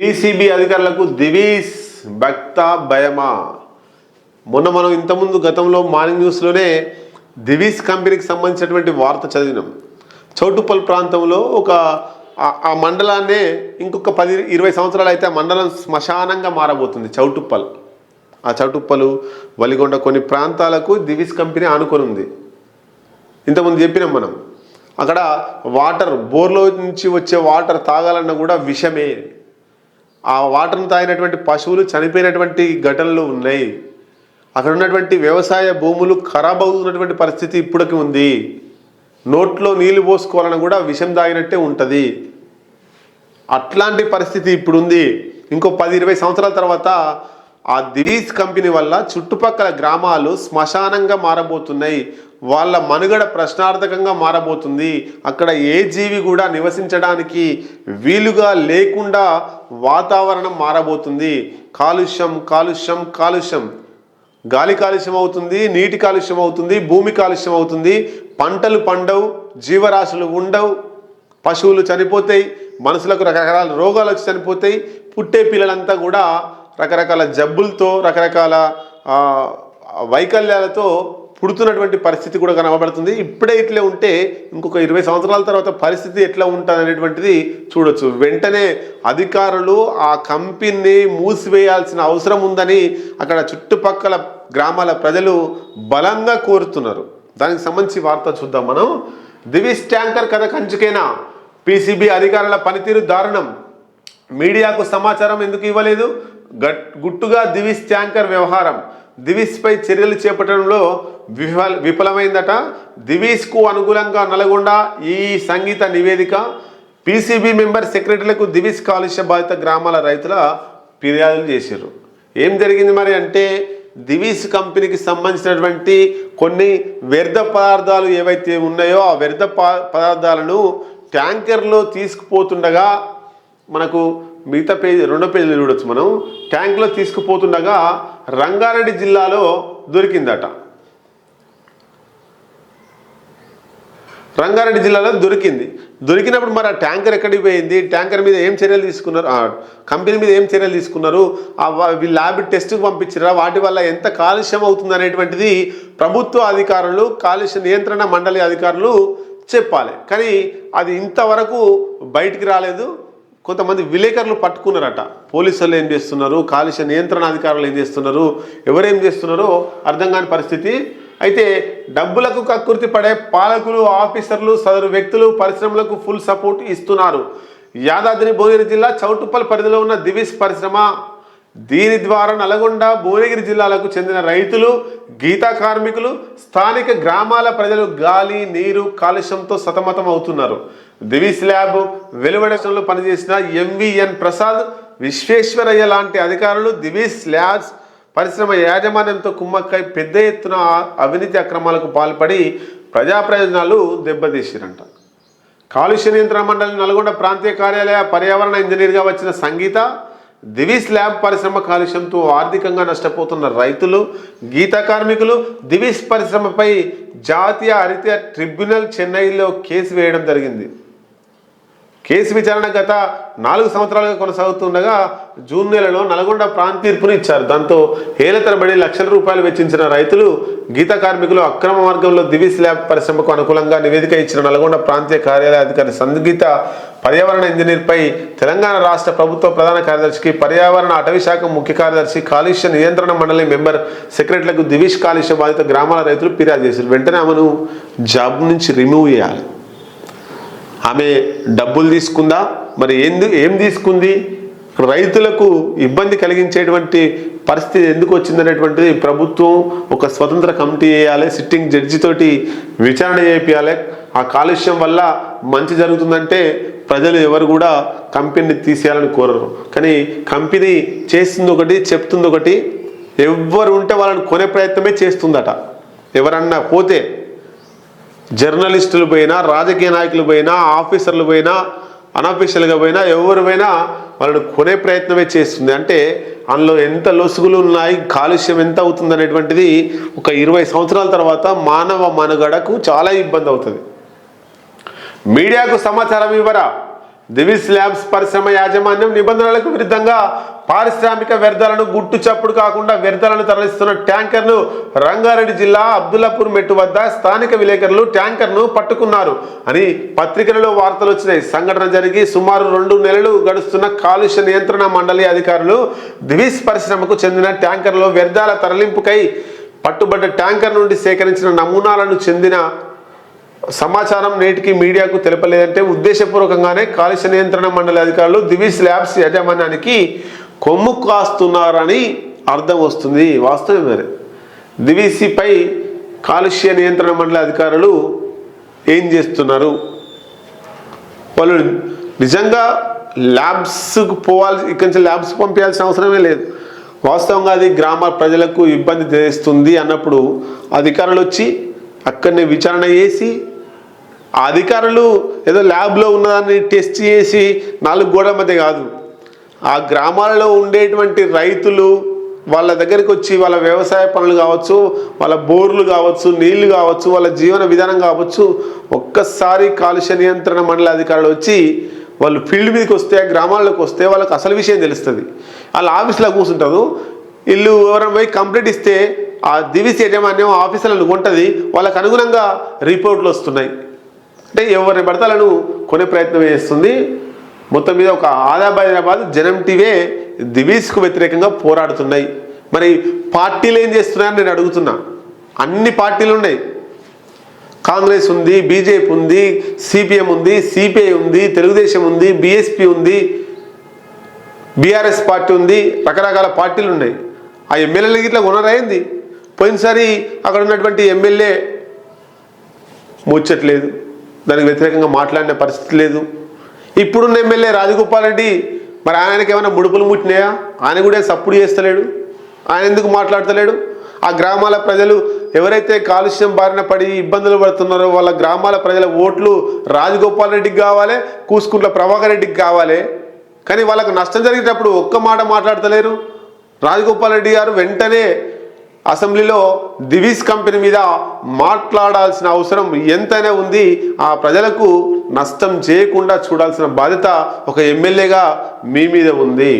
PCB అధికారులకు దివీస్ భక్త భయమా. మొన్న మనం ఇంతకుముందు గతంలో మార్నింగ్ న్యూస్లోనే దివీస్ కంపెనీకి సంబంధించినటువంటి వార్త చదివినాం. చౌటుపల్ ప్రాంతంలో ఒక ఆ- ఆ మండలాన్నే ఇంకొక పది ఇరవై సంవత్సరాలు అయితే ఆ మండలం శ్మశానంగా మారబోతుంది చౌటుప్పల్. ఆ చౌటుప్పలు వలిగొండ కొన్ని ప్రాంతాలకు దివీస్ కంపెనీ ఆనుకొని ఉంది ఇంతకుముందు చెప్పినాం మనం అక్కడ వాటర్ బోర్లో నుంచి వచ్చే వాటర్ తాగాలన్నా కూడా విషమే. ఆ వాటర్ను తాగినటువంటి పశువులు చనిపోయినటువంటి ఘటనలు ఉన్నాయి. అక్కడ ఉన్నటువంటి వ్యవసాయ భూములు ఖరాబ్ అవుతున్నటువంటి పరిస్థితి ఇప్పటికి ఉంది. నోట్లో నీళ్ళు పోసుకోవాలని కూడా విషం తాగినట్టే ఉంటుంది. అట్లాంటి పరిస్థితి ఇప్పుడుంది. ఇంకో పది ఇరవై సంవత్సరాల తర్వాత ఆ దివీస్ కంపెనీ వల్ల చుట్టుపక్కల గ్రామాలు శ్మశానంగా మారబోతున్నాయి. వాళ్ళ మనుగడ ప్రశ్నార్థకంగా మారబోతుంది. అక్కడ ఏ జీవి కూడా నివసించడానికి వీలుగా లేకుండా వాతావరణం మారబోతుంది. కాలుష్యం కాలుష్యం కాలుష్యం. గాలి కాలుష్యం అవుతుంది నీటి కాలుష్యం అవుతుంది భూమి కాలుష్యం అవుతుంది. పంటలు పండవు జీవరాశులు ఉండవు. పశువులు చనిపోతాయి మనుషులకు రకరకాల రోగాలు వచ్చి చనిపోతాయి. పుట్టే పిల్లలంతా కూడా రకరకాల జబ్బులతో రకరకాల వైకల్యాలతో పుడుతున్నటువంటి పరిస్థితి కూడా కనబడుతుంది. ఇప్పుడే ఇట్లే ఉంటే ఇంకొక ఇరవై సంవత్సరాల తర్వాత పరిస్థితి ఎట్లా ఉంటుంది అనేటువంటిది చూడొచ్చు. వెంటనే అధికారులు ఆ కంపెనీని మూసివేయాల్సిన అవసరం ఉందని అక్కడ చుట్టుపక్కల గ్రామాల ప్రజలు బలంగా కోరుతున్నారు. దానికి సంబంధించి వార్త చూద్దాం మనం. దివిస్ ట్యాంకర్ కథ కంచుకేనా? పీసీబీ అధికారుల పనితీరు దారుణం. మీడియాకు సమాచారం ఎందుకు ఇవ్వలేదు? గట్ గుట్టుగా దివిస్ ట్యాంకర్ వ్యవహారం. దివిస్పై చర్యలు చేపట్టడంలో విఫల విఫలమైందట. దివిస్కు అనుకూలంగా నల్గొండ ఈ సంగీత నివేదిక. పీసీబీ మెంబర్ సెక్రటరీలకు దివిస్ కాలుష్య బాధిత గ్రామాల రైతుల ఫిర్యాదులు చేశారు ఏం జరిగింది మరి అంటే దివీస్ కంపెనీకి సంబంధించినటువంటి కొన్ని వ్యర్థ పదార్థాలు ఏవైతే ఉన్నాయో ఆ వ్యర్థ ప- పదార్థాలను ట్యాంకర్లో తీసుకుపోతుండగా మనకు మిగతా పేజీ రెండో పేజీలు చూడొచ్చు మనం. ట్యాంక్లో తీసుకుపోతుండగా రంగారెడ్డి జిల్లాలో దొరికిందట. రంగారెడ్డి జిల్లాలో దొరికింది. దొరికినప్పుడు మరి ఆ ట్యాంకర్ ఎక్కడికి పోయింది? ట్యాంకర్ మీద ఏం చర్యలు తీసుకున్నారు? కంపెనీ మీద ఏం చర్యలు తీసుకున్నారు? ఆ వీళ్ళు ల్యాబ్ టెస్ట్కి పంపించారా వాటి వల్ల ఎంత కాలుష్యం అవుతుంది అనేటువంటిది ప్రభుత్వ అధికారులు కాలుష్య నియంత్రణ మండలి అధికారులు చెప్పాలి. కానీ అది ఇంతవరకు బయటికి రాలేదు. కొంతమంది విలేకరులు పట్టుకున్నారట. పోలీసులు ఏం చేస్తున్నారు? కాలుష్య నియంత్రణ అధికారులు ఏం చేస్తున్నారు? ఎవరేం చేస్తున్నారో అర్థం కాని పరిస్థితి. అయితే డబ్బులకు కక్కుర్తి పడే పాలకులు ఆఫీసర్లు సదరు వ్యక్తులు పరిశ్రమలకు ఫుల్ సపోర్ట్ ఇస్తున్నారు. యాదాద్రి భువనగిరి జిల్లా చౌటుప్పల్ పరిధిలో ఉన్న దివిస్ పరిశ్రమ దీని ద్వారా నల్గొండ భువనగిరి జిల్లాలకు చెందిన రైతులు గీతా కార్మికులు స్థానిక గ్రామాల ప్రజలు గాలి నీరు కాలుష్యంతో సతమతం అవుతున్నారు. దివిస్ ల్యాబ్ వెలువడేషన్లో పనిచేసిన ఎంవిఎన్ ప్రసాద్ విశ్వేశ్వరయ్య లాంటి అధికారులు దివిస్ ల్యాబ్స్ పరిశ్రమ యాజమాన్యంతో కుమ్మక్కై పెద్ద ఎత్తున అవినీతి అక్రమాలకు పాల్పడి ప్రజా ప్రయోజనాలు దెబ్బతీసిరంట. కాలుష్య నియంత్రణ మండలి నల్గొండ ప్రాంతీయ కార్యాలయ పర్యావరణ ఇంజనీర్గా వచ్చిన సంగీత దివిస్ ల్యాబ్ పరిశ్రమ కాలుష్యంతో ఆర్థికంగా నష్టపోతున్న రైతులు గీత కార్మికులు దివిస్ పరిశ్రమపై జాతీయ హరిత ట్రిబ్యునల్ చెన్నైలో కేసు వేయడం జరిగింది. కేసు విచారణ గత నాలుగు సంవత్సరాలుగా కొనసాగుతుండగా జూన్ నెలలో నల్గొండ ప్రాంత తీర్పుని ఇచ్చారు. దాంతో ఏలతరబడి లక్షల రూపాయలు వెచ్చించిన రైతులు గీత కార్మికులు అక్రమ మార్గంలో దివిస్ ల్యాబ్ పరిశ్రమకు అనుకూలంగా నివేదిక ఇచ్చిన నల్గొండ ప్రాంతీయ కార్యాలయ అధికారి సంగీత పర్యావరణ ఇంజనీర్పై తెలంగాణ రాష్ట్ర ప్రభుత్వ ప్రధాన కార్యదర్శికి పర్యావరణ అటవీ శాఖ ముఖ్య కార్యదర్శి కాలుష్య నియంత్రణ మండలి మెంబర్ సెక్రటరీలకు దివిష్ కాలుష్య బాధిత గ్రామాల రైతులు ఫిర్యాదు చేశారు. వెంటనే ఆమెను జాబ్ నుంచి రిమూవ్ చేయాలి. ఆమె డబ్బులు తీసుకుందా? మరి ఎందు ఏం తీసుకుంది? రైతులకు ఇబ్బంది కలిగించేటువంటి పరిస్థితి ఎందుకు వచ్చిందనేటువంటిది ప్రభుత్వం ఒక స్వతంత్ర కమిటీ వేయాలి సిట్టింగ్ జడ్జి తోటి విచారణ చేయాలి ఆ కాలుష్యం వల్ల మంచి జరుగుతుందంటే ప్రజలు ఎవరు కూడా కంపెనీని తీసేయాలని కోరరు. కానీ కంపెనీ చేస్తుంది ఒకటి చెప్తుంది ఒకటి ఎవరు ఉంటే వాళ్ళని కొనే ప్రయత్నమే చేస్తుందట. ఎవరన్నా పోతే జర్నలిస్టులు పోయినా రాజకీయ నాయకులు పోయినా ఆఫీసర్లు పోయినా అనఫీషియల్గా పోయినా ఎవరు పోయినా వాళ్ళని కొనే ప్రయత్నమే చేస్తుంది. అంటే అందులో ఎంత లొసుగులు ఉన్నాయి కాలుష్యం ఎంత అవుతుంది అనేటువంటిది ఒక ఇరవై సంవత్సరాల తర్వాత మానవ మనుగడకు చాలా ఇబ్బంది అవుతుంది. మీడియాకు సమాచారం ఇవ్వరా? దివిస్ ల్యాబ్స్ పరిశ్రమ యాజమాన్యం నిబంధనలకు విరుద్ధంగా పారిశ్రామిక వ్యర్థాలను గుట్టు చప్పుడు కాకుండా వ్యర్థాలను తరలిస్తున్న ట్యాంకర్ను రంగారెడ్డి జిల్లా అబ్దుల్లాపూర్ మెట్టు వద్ద స్థానిక విలేకరులు ట్యాంకర్ను పట్టుకున్నారు అని పత్రికలలో వార్తలు వచ్చినాయి. సంఘటన జరిగి సుమారు రెండు నెలలు గడుస్తున్న కాలుష్య నియంత్రణ మండలి అధికారులు దివిస్ పరిశ్రమకు చెందిన ట్యాంకర్లో వ్యర్థాల తరలింపుకై పట్టుబడ్డ ట్యాంకర్ నుండి సేకరించిన నమూనాలను చెందిన సమాచారం నేటికి మీడియాకు తెలపలేదంటే ఉద్దేశపూర్వకంగానే కాలుష్య నియంత్రణ మండలి అధికారులు దివిస్ ల్యాబ్స్ యాజమాన్యానికి కొమ్ము కాస్తున్నారని అర్థం వస్తుంది వాస్తవం మరి. దివిసిపై కాలుష్య నియంత్రణ మండలి అధికారులు ఏం చేస్తున్నారు? వాళ్ళు నిజంగా ల్యాబ్స్కు పోవాల్సి ఇక్కడి నుంచి ల్యాబ్స్ పంపించాల్సిన అవసరమే లేదు. వాస్తవంగా అది గ్రామ ప్రజలకు ఇబ్బంది చేస్తుంది అన్నప్పుడు అధికారులు వచ్చి అక్కడనే విచారణ చేసి ఆ అధికారులు ఏదో ల్యాబ్లో ఉన్నదాన్ని టెస్ట్ చేసి నాలుగు గోడల మధ్య కాదు. ఆ గ్రామాలలో ఉండేటువంటి రైతులు వాళ్ళ దగ్గరికి వచ్చి వాళ్ళ వ్యవసాయ పనులు కావచ్చు వాళ్ళ బోర్లు కావచ్చు నీళ్ళు కావచ్చు వాళ్ళ జీవన విధానం కావచ్చు ఒక్కసారి కాలుష్య నియంత్రణ మండల అధికారులు వచ్చి వాళ్ళు ఫీల్డ్ మీదకి వస్తే గ్రామాల్లోకి వస్తే వాళ్ళకి అసలు విషయం తెలుస్తుంది. వాళ్ళ ఆఫీస్లో కూర్చుంటారు. ఇల్లు ఎవరైనా పోయి కంప్లీట్ ఇస్తే ఆ దివిస్ యజమాన్యం ఆఫీసులను కొంటది. వాళ్ళకు అనుగుణంగా రిపోర్ట్లు వస్తున్నాయి. అంటే ఎవరిని పడతాలను కొనే ప్రయత్నం చేస్తుంది. మొత్తం మీద ఒక ఆదాబాద్ జనం టీవే దివీస్కు వ్యతిరేకంగా పోరాడుతున్నాయి. మరి పార్టీలు ఏం చేస్తున్నాయని నేను అడుగుతున్నా. అన్ని పార్టీలు ఉన్నాయి. కాంగ్రెస్ ఉంది బీజేపీ ఉంది సిపిఎం ఉంది సిపిఐ ఉంది తెలుగుదేశం ఉంది బీఎస్పీ ఉంది బీఆర్ఎస్ పార్టీ ఉంది రకరకాల పార్టీలు ఉన్నాయి. ఆ ఎమ్మెల్యేలకి ఇట్లా కొనరైంది పోయినసారి అక్కడ ఉన్నటువంటి ఎమ్మెల్యే ముచ్చట్లేదు. దానికి వ్యతిరేకంగా మాట్లాడిన పరిస్థితి లేదు. ఇప్పుడున్న ఎమ్మెల్యే రాజగోపాల్ రెడ్డి మరి ఆయనకి ఏమైనా ముడుపులు ముట్టినాయా? ఆయన కూడా సప్పుడు చేస్తలేడు? ఆయన ఎందుకు మాట్లాడతలేడు? ఆ గ్రామాల ప్రజలు ఎవరైతే కాలుష్యం బారిన పడి ఇబ్బందులు పడుతున్నారో వాళ్ళ గ్రామాల ప్రజల ఓట్లు రాజగోపాల్ రెడ్డికి కావాలి కూసుకుంట్ల ప్రభాకర్ రెడ్డికి కావాలి. కానీ వాళ్ళకు నష్టం జరిగేటప్పుడు ఒక్క మాట మాట్లాడతలేరు. రాజగోపాల్ రెడ్డి గారు వెంటనే అసెంబ్లీలో దివీస్ కంపెనీ మీద మాట్లాడాల్సిన అవసరం ఎంతైనా ఉంది. ఆ ప్రజలకు నష్టం చేయకుండా చూడాల్సిన బాధ్యత ఒక ఎమ్మెల్యేగా మీ మీద ఉంది.